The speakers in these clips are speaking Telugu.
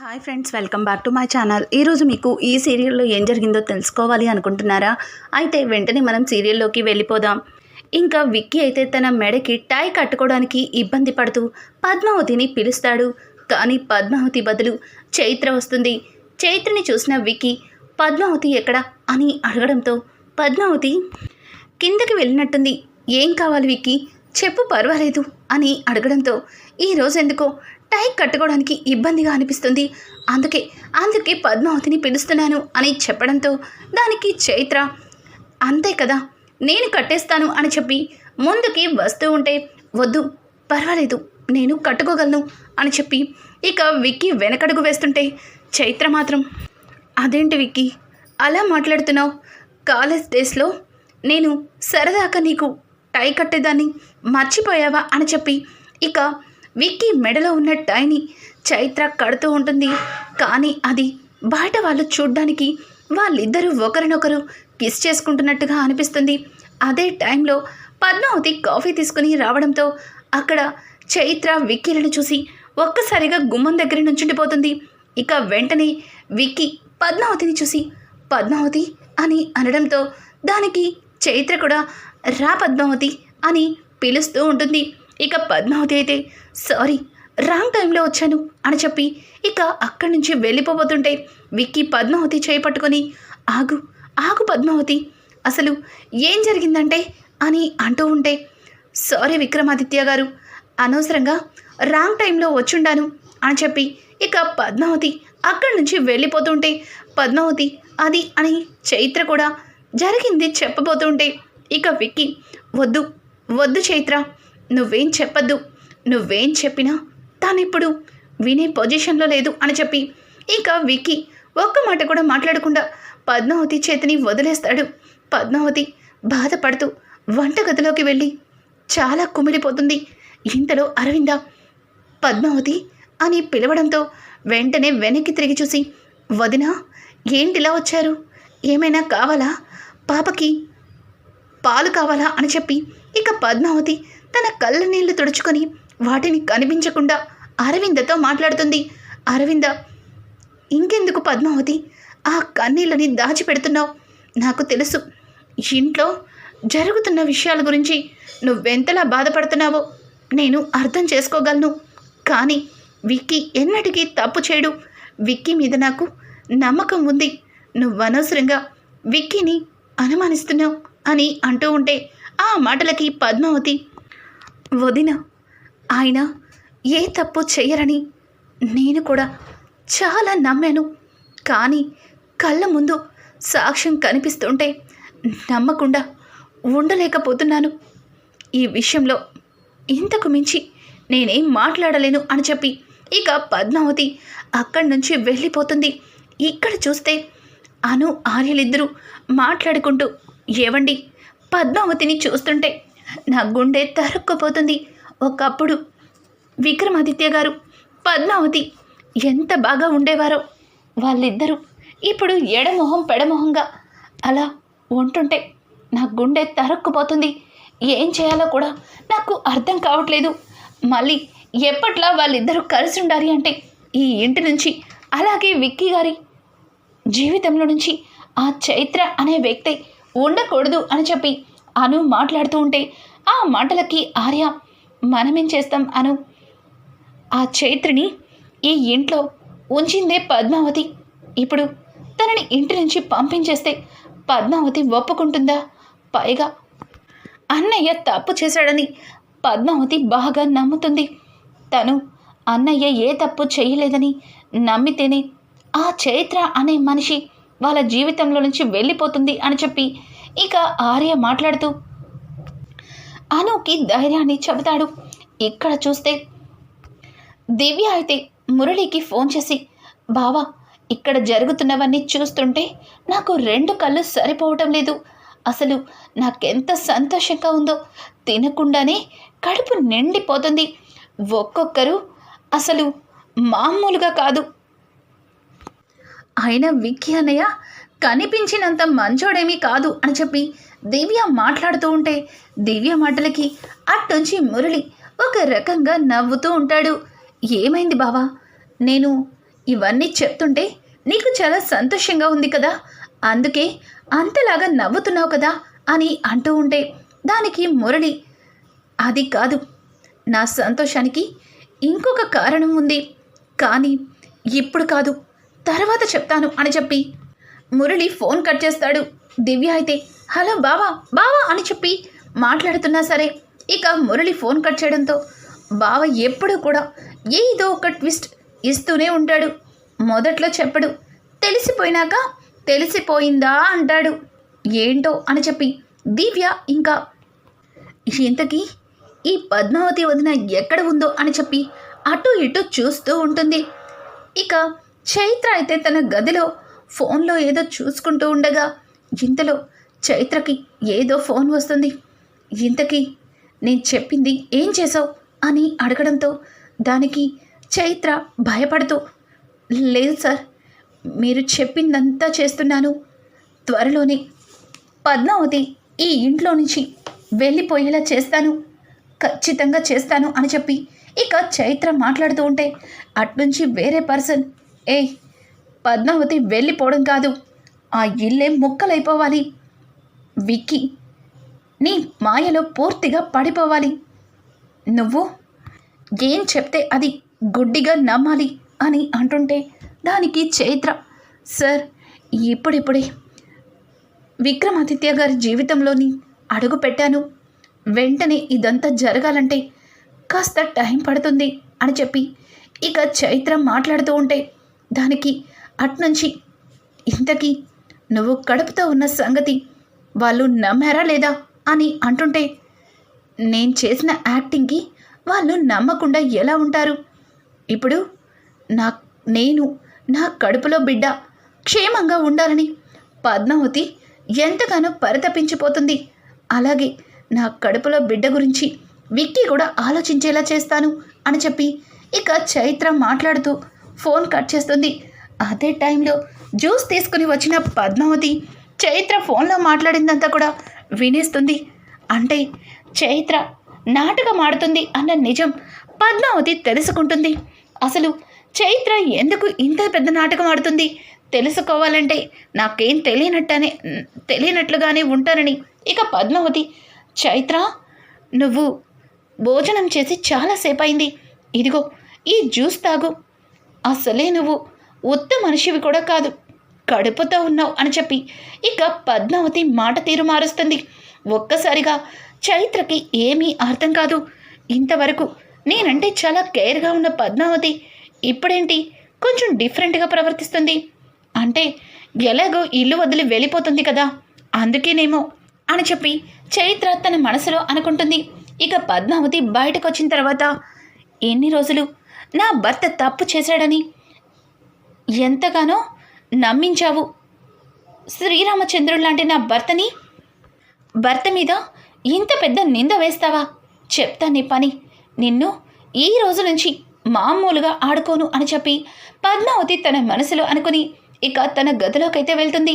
Hi friends welcome back to my channel ఈరోజు మీకు ఈ సీరియల్లో ఏం జరిగిందో తెలుసుకోవాలి అనుకుంటున్నారా? అయితే వెంటనే మనం సీరియల్లోకి వెళ్ళిపోదాం. ఇంకా విక్కీ అయితే తన మెడకి టై కట్టుకోవడానికి ఇబ్బంది పడుతూ పద్మావతిని పిలుస్తాడు. కానీ పద్మావతి బదులు చైత్ర వస్తుంది. చైత్రని చూసిన విక్కీ పద్మావతి ఎక్కడ? అని అడగడంతో పద్మావతి కిందకి వెళ్ళినట్టుంది. ఏం కావాలి విక్కీ? చెప్పు పర్వాలేదు అని అడగడంతో ఈరోజు ఎందుకో టై కట్టుకోవడానికి ఇబ్బందిగా అనిపిస్తుంది. అందుకే అందుకే పద్మావతిని పిలుస్తున్నాను అని చెప్పడంతో దానికి చైత్ర అంతే కదా నేను కట్టేస్తాను అని చెప్పి ముందుకి వస్తూ ఉంటే వద్దు పర్వాలేదు నేను కట్టుకోగలను అని చెప్పి ఇక విక్కీ వెనకడుగు వేస్తుంటే చైత్ర మాత్రం అదేంటి విక్కీ అలా మాట్లాడుతున్నావు? కాలేజ్ డేస్లో నేను సరదాగా నీకు టై కట్టేదాన్ని మర్చిపోయావా? అని చెప్పి ఇక విక్కీ మెడలో ఉన్న టైని చైత్ర కడుతూ ఉంటుంది. కానీ అది బయట వాళ్ళు చూడ్డానికి వాళ్ళిద్దరూ ఒకరినొకరు కిస్ చేసుకుంటున్నట్టుగా అనిపిస్తుంది. అదే టైంలో పద్మావతి కాఫీ తీసుకుని రావడంతో అక్కడ చైత్ర విక్కీలను చూసి ఒక్కసారిగా గుమ్మం దగ్గర నుంచుండిపోతుంది. ఇక వెంటనే విక్కీ పద్మావతిని చూసి పద్మావతి అని అనడంతో దానికి చైత్ర కూడా రా పద్మావతి అని పిలుస్తూ ఉంటుంది. ఇక పద్మావతి అయితే సారీ రాంగ్ టైంలో వచ్చాను అని చెప్పి ఇక అక్కడి నుంచి వెళ్ళిపోబోతుంటే విక్కీ పద్మావతి చేపట్టుకొని ఆగు ఆగు పద్మావతి అసలు ఏం జరిగిందంటే అని అంటూ ఉంటే సారీ విక్రమాదిత్య గారు అనవసరంగా రాంగ్ టైంలో వచ్చుండాను అని చెప్పి ఇక పద్మావతి అక్కడి నుంచి వెళ్ళిపోతుంటే పద్మావతి అది అని చైత్ర కూడా జరిగింది చెప్పబోతుంటే ఇక విక్కి వద్దు వద్దు చైత్ర నువ్వేం చెప్పద్దు. నువ్వేం చెప్పినా తానిప్పుడు వినే పొజిషన్లో లేదు అని చెప్పి. ఇక వికీ ఒక్క మాట కూడా మాట్లాడకుండా పద్మావతి చేతిని వదిలేస్తాడు. పద్మావతి బాధపడుతూ వంటగదిలోకి వెళ్ళి చాలా కుమిలిపోతుంది. ఇంతలో అరవింద పద్మావతి అని పిలవడంతో వెంటనే వెనక్కి తిరిగి చూసి వదిన ఏంటిలా వచ్చారు? ఏమైనా కావాలా? పాపకి పాలు కావాలా అని చెప్పి ఇక పద్మావతి తన కళ్ళ నీళ్ళు తుడుచుకొని వాటిని కనిపించకుండా అరవిందతో మాట్లాడుతుంది. అరవింద ఇంకెందుకు పద్మావతి? ఆ కన్నీళ్ళని దాచిపెడుతున్నావు. నాకు తెలుసు ఇంట్లో జరుగుతున్న విషయాల గురించి నువ్వెంతలా బాధపడుతున్నావో నేను అర్థం చేసుకోగలను. కానీ విక్కీ ఎన్నటికీ తప్పు చేయడు. విక్కీ మీద నాకు నమ్మకం ఉంది. నువ్వు అనవసరంగా విక్కీని అనుమానిస్తున్నావు అని అంటూ ఉంటే ఆ మాటలకి పద్మావతి వదిన ఆయన ఏ తప్పు చేయరని నేను కూడా చాలా నమ్మాను. కానీ కళ్ళ ముందు సాక్ష్యం కనిపిస్తుంటే నమ్మకుండా ఉండలేకపోతున్నాను. ఈ విషయంలో ఇంతకు మించి నేనేం మాట్లాడలేను అని చెప్పి ఇక పద్మావతి అక్కడి నుంచి వెళ్ళిపోతుంది. ఇక్కడ చూస్తే అను ఆర్యలిద్దరూ మాట్లాడుకుంటూ ఏవండి? పద్మావతిని చూస్తుంటే నా గుండె తరుక్కుపోతుంది. ఒకప్పుడు విక్రమాదిత్య గారు పద్మావతి ఎంత బాగా ఉండేవారో వాళ్ళిద్దరూ ఇప్పుడు ఎడమొహం పెడమొహంగా అలా ఉంటుంటే నా గుండె తరుక్కుపోతుంది. ఏం చేయాలో కూడా నాకు అర్థం కావట్లేదు. మళ్ళీ ఎప్పట్లా వాళ్ళిద్దరూ కలిసి ఉండాలి అంటే ఈ ఇంటి నుంచి అలాగే విక్కీ గారి జీవితంలో నుంచి ఆ చైత్ర అనే వ్యక్తి ఉండకూడదు అని చెప్పి అను మాట్లాడుతూ ఉంటే ఆ మాటలకి ఆర్య మనమేం చేస్తాం అను? ఆ చైత్రిని ఈ ఇంట్లో ఉంచిందే పద్మావతి. ఇప్పుడు తనని ఇంటి నుంచి పంపించేస్తే పద్మావతి ఒప్పుకుంటుందా? పైగా అన్నయ్య తప్పు చేశాడని పద్మావతి బాగా నమ్ముతుంది. తను అన్నయ్య ఏ తప్పు చేయలేదని నమ్మితేనే ఆ చైత్ర అనే మనిషి వాళ్ళ జీవితంలో నుంచి వెళ్ళిపోతుంది అని చెప్పి ఇక ఆర్య మాట్లాడుతూ అనుకి ధైర్యాన్ని చెబుతాడు. ఇక్కడ చూస్తే దివ్య అయితే మురళికి ఫోన్ చేసి బావా ఇక్కడ జరుగుతున్నవన్నీ చూస్తుంటే నాకు రెండు కళ్ళు సరిపోవటం లేదు. అసలు నాకెంత సంతోషంగా ఉందో తినకుండానే కడుపు నిండిపోతుంది. ఒక్కొక్కరు అసలు మామూలుగా కాదు. అయినా విక్కీ అన్నయ్య కనిపించినంత మంచోడేమీ కాదు అని చెప్పి దివ్య మాట్లాడుతూ ఉంటే దివ్య మాటలకి అట్టుంచి మురళి ఒక రకంగా నవ్వుతూ ఉంటాడు. ఏమైంది బావా? నేను ఇవన్నీ చెప్తుంటే నీకు చాలా సంతోషంగా ఉంది కదా? అందుకే అంతలాగా నవ్వుతున్నావు కదా అని అంటూ ఉంటే దానికి మురళి అది కాదు నా సంతోషానికి ఇంకొక కారణం ఉంది. కానీ ఇప్పుడు కాదు తర్వాత చెప్తాను అని చెప్పి మురళి ఫోన్ కట్ చేస్తాడు. దివ్య అయితే హలో బావా బావా అని చెప్పి మాట్లాడుతున్నా సరే ఇక మురళి ఫోన్ కట్ చేయడంతో బావ ఎప్పుడూ కూడా ఏదో ఒక ట్విస్ట్ ఇస్తూనే ఉంటాడు. మొదట్లో చెప్పడు తెలిసిపోయినాక తెలిసిపోయిందా అంటాడు. ఏంటో అని చెప్పి దివ్య ఇంకా ఇంతకీ ఈ పద్మావతి వదిన ఎక్కడ ఉందో అని చెప్పి అటు ఇటు చూస్తూ ఉంటుంది. ఇక చైత్ర అయితే తన గదిలో ఫోన్లో ఏదో చూసుకుంటూ ఉండగా ఇంతలో చైత్రకి ఏదో ఫోన్ వస్తుంది. ఇంతకీ నేను చెప్పింది ఏం చేసావు అని అడగడంతో దానికి చైత్ర భయపడుతూ లేదు సార్ మీరు చెప్పిందంతా చేస్తున్నాను. త్వరలోనే పద్మావతి ఈ ఇంట్లో నుంచి వెళ్ళిపోయేలా చేస్తాను. ఖచ్చితంగా చేస్తాను అని చెప్పి ఇక చైత్ర మాట్లాడుతూ ఉంటే అట్నుంచి వేరే పర్సన్ ఏయ్ పద్మావతి వెళ్ళిపోవడం కాదు. ఆ ఇల్లే ముక్కలైపోవాలి. విక్కీ నీ మాయలో పూర్తిగా పడిపోవాలి. నువ్వు ఏం చెప్తే అది గుడ్డిగా నమ్మాలి అని అంటుంటే దానికి చైత్ర సార్ ఇప్పుడిప్పుడే విక్రమాదిత్య గారి జీవితంలోని అడుగు పెట్టాను. వెంటనే ఇదంతా జరగాలంటే కాస్త టైం పడుతుంది అని చెప్పి ఇక చైత్ర మాట్లాడుతూ ఉంటే దానికి అట్నుంచి ఇంతకీ నువ్వు కడుపుతో ఉన్న సంగతి వాళ్ళు నమ్మారా లేదా అని అంటుంటే నేను చేసిన యాక్టింగ్కి వాళ్ళు నమ్మకుండా ఎలా ఉంటారు? ఇప్పుడు నా నేను నా కడుపులో బిడ్డ క్షేమంగా ఉండాలని పద్మావతి ఎంతగానో పరితపించిపోతుంది. అలాగే నా కడుపులో బిడ్డ గురించి విక్కీ కూడా ఆలోచించేలా చేస్తాను అని చెప్పి ఇక చైత్ర మాట్లాడుతూ ఫోన్ కట్ చేస్తుంది. అదే టైంలో జ్యూస్ తీసుకుని వచ్చిన పద్మావతి చైత్ర ఫోన్లో మాట్లాడిందంతా కూడా వినేస్తుంది. అంటే చైత్ర నాటకం ఆడుతుంది అన్న నిజం పద్మావతి తెలుసుకుంటుంది. అసలు చైత్ర ఎందుకు ఇంత పెద్ద నాటకం ఆడుతుంది? తెలుసుకోవాలంటే నాకేం తెలియనట్టనే తెలియనట్లుగానే ఉంటానని ఇక పద్మావతి చైత్ర నువ్వు భోజనం చేసి చాలాసేపు అయింది. ఇదిగో ఈ జ్యూస్ తాగు. అసలే నువ్వు ఉత్త మనిషివి కూడా కాదు. కడుపుతో ఉన్నావు అని చెప్పి ఇక పద్మావతి మాట తీరు మారుస్తుంది. ఒక్కసారిగా చైత్రకి ఏమీ అర్థం కాదు. ఇంతవరకు నేనంటే చాలా కేర్గా ఉన్న పద్మావతి ఇప్పుడేంటి కొంచెం డిఫరెంట్గా ప్రవర్తిస్తుంది. అంటే ఎలాగో ఇల్లు వదిలి వెళ్ళిపోతుంది కదా అందుకేనేమో అని చెప్పి చైత్ర తన మనసులో అనుకుంటుంది. ఇక పద్మావతి బయటకు వచ్చిన తర్వాత ఎన్ని రోజులు? నా భర్త తప్పు చేశాడని ఎంతగానో నమ్మించావు. శ్రీరామచంద్రుడు లాంటి నా భర్తని? భర్త మీద ఇంత పెద్ద నింద వేస్తావా? చెప్తా నీ పని. నిన్ను ఈ రోజు నుంచి మామూలుగా ఆడుకోను అని చెప్పి పద్మావతి తన మనసులో అనుకుని ఇక తన గదిలోకైతే వెళ్తుంది.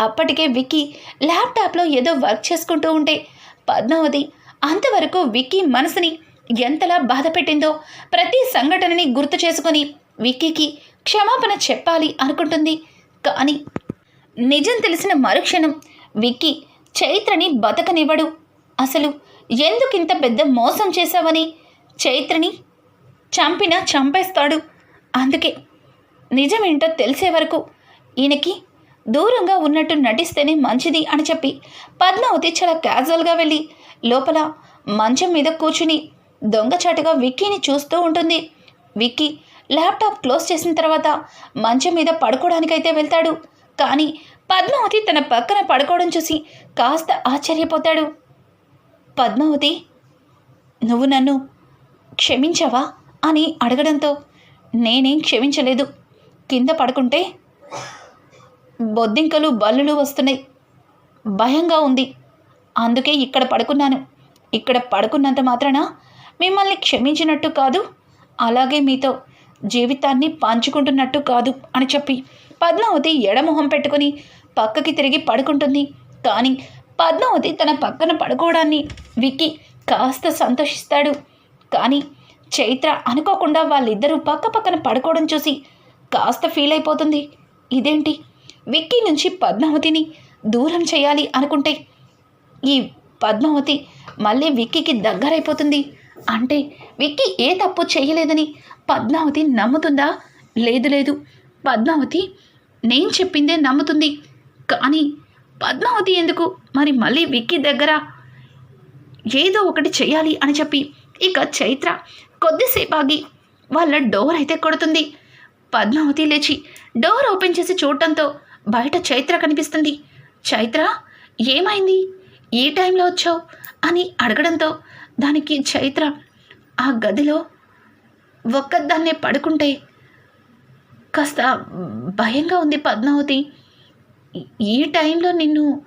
అప్పటికే విక్కీ ల్యాప్టాప్లో ఏదో వర్క్ చేసుకుంటూ ఉంటే పద్మావతి అంతవరకు విక్కీ మనసుని ఎంతలా బాధ పెట్టిందో ప్రతి సంఘటనని గుర్తు చేసుకొని విక్కీకి క్షమాపణ చెప్పాలి అనుకుంటుంది. కానీ నిజం తెలిసిన మరుక్షణం విక్కీ చైత్రని బతకనివ్వడు. అసలు ఎందుకింత పెద్ద మోసం చేశావని చైత్రని చంపినా చంపేస్తాడు. అందుకే నిజమేంటో తెలిసే వరకు ఈయనకి దూరంగా ఉన్నట్టు నటిస్తేనే మంచిది అని చెప్పి పద్మావతి చాలా క్యాజువల్గా వెళ్ళి లోపల మంచం మీద కూర్చుని దొంగచాటుగా విక్కీని చూస్తూ ఉంటుంది. విక్కీ ల్యాప్టాప్ క్లోజ్ చేసిన తర్వాత మంచం మీద పడుకోవడానికైతే వెళ్తాడు. కానీ పద్మావతి తన పక్కన పడుకోవడం చూసి కాస్త ఆశ్చర్యపోతాడు. పద్మావతి నువ్వు నన్ను క్షమించావా? అని అడగడంతో నేనేం క్షమించలేదు. కింద పడుకుంటే బొద్దింకలు బల్లులు వస్తున్నాయి. భయంగా ఉంది. అందుకే ఇక్కడ పడుకున్నాను. ఇక్కడ పడుకున్నంత మాత్రాన మిమ్మల్ని క్షమించినట్టు కాదు అలాగే మీతో జీవితాన్ని పంచుకుంటున్నట్టు కాదు అని చెప్పి పద్మావతి ఎడమొహం పెట్టుకుని పక్కకి తిరిగి పడుకుంటుంది. కానీ పద్మావతి తన పక్కన పడుకోవడాన్ని విక్కి కాస్త సంతోషిస్తాడు. కానీ చైత్ర అనుకోకుండా వాళ్ళిద్దరూ పక్క పక్కన పడుకోవడం చూసి కాస్త ఫీల్ అయిపోతుంది. ఇదేంటి? విక్కీ నుంచి పద్మావతిని దూరం చేయాలి అనుకుంటే ఈ పద్మావతి మళ్ళీ విక్కీకి దగ్గరైపోతుంది. అంటే విక్కీ ఏ తప్పు చేయలేదని పద్మావతి నమ్ముతుందా? లేదు లేదు. పద్మావతి నేను చెప్పిందే నమ్ముతుంది. కానీ పద్మావతి ఎందుకు? మరి మళ్ళీ విక్కీ దగ్గర ఏదో ఒకటి చేయాలి అని చెప్పి ఇక చైత్ర కొద్దిసేపు ఆగి వాళ్ళ డోర్ అయితే కొడుతుంది. పద్మావతి లేచి డోర్ ఓపెన్ చేసి చూడటంతో బయట చైత్ర కనిపిస్తుంది. చైత్ర ఏమైంది? ఏ టైంలో వచ్చావు? అని అడగడంతో దానికి చైత్ర ఆ గదిలో ఒక్కదాన్నే పడుకుంటే కాస్త భయంగా ఉంది పద్మావతి. ఈ- టైంలో నిన్ను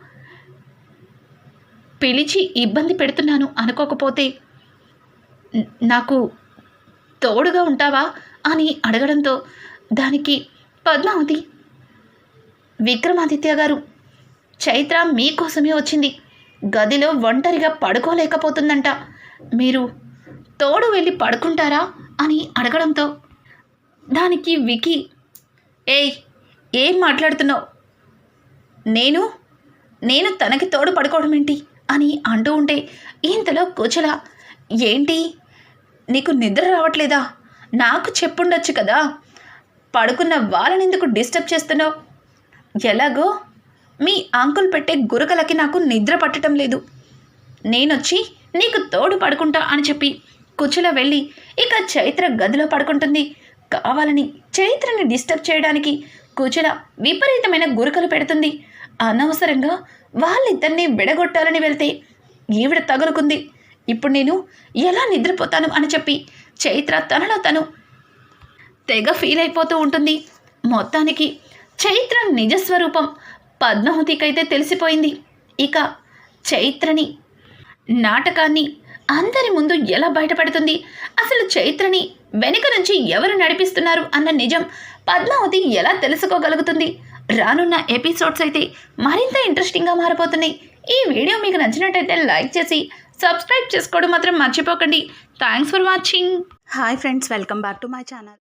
పిలిచి ఇబ్బంది పెడుతున్నాను అనుకోకపోతే నాకు తోడుగా ఉంటావా అని అడగడంతో దానికి పద్మావతి విక్రమాదిత్య గారు చైత్ర మీకోసమే వచ్చింది. గదిలో ఒంటరిగా పడుకోలేకపోతుందంట. మీరు తోడు వెళ్ళి పడుకుంటారా అని అడగడంతో దానికి వికి ఏయ్ ఏం మాట్లాడుతున్నావు? నేను నేను తనకి తోడు పడుకోవడం ఏంటి? అని అంటూ ఉంటే ఇంతలో కూచల ఏంటి? నీకు నిద్ర రావట్లేదా? నాకు చెప్పుండొచ్చు కదా? పడుకున్న వాళ్ళని ఎందుకు డిస్టర్బ్ చేస్తున్నావు? ఎలాగో మీ అంకుల్ పెట్టే గురకలకి నాకు నిద్ర పట్టడం లేదు. నేనొచ్చి నీకు తోడు పడుకుంటా అని చెప్పి కుచుల వెళ్ళి ఇక చైత్ర గదిలో పడుకుంటుంది. కావాలని చైత్రని డిస్టర్బ్ చేయడానికి కుచుల విపరీతమైన గురుకలు పెడుతుంది. అనవసరంగా వాళ్ళిద్దరినీ విడగొట్టాలని వెళ్తే ఈవిడ తగులుకుంది. ఇప్పుడు నేను ఎలా నిద్రపోతాను అని చెప్పి చైత్ర తనలో తను తెగ ఫీల్ అయిపోతూ ఉంటుంది. మొత్తానికి చైత్ర నిజస్వరూపం పద్మావతికైతే తెలిసిపోయింది. ఇక చైత్రని నాటకాన్ని అందరి ముందు ఎలా బయటపడుతుంది? అసలు చైత్రని వెనుక నుంచి ఎవరు నడిపిస్తున్నారు అన్న నిజం పద్మావతి ఎలా తెలుసుకోగలుగుతుంది? రానున్న ఎపిసోడ్స్ అయితే మరింత ఇంట్రెస్టింగ్గా మారిపోతున్నాయి. ఈ వీడియో మీకు నచ్చినట్టయితే లైక్ చేసి సబ్స్క్రైబ్ చేసుకోవడం మాత్రం మర్చిపోకండి. Thanks for watching. Hi friends welcome back to my channel.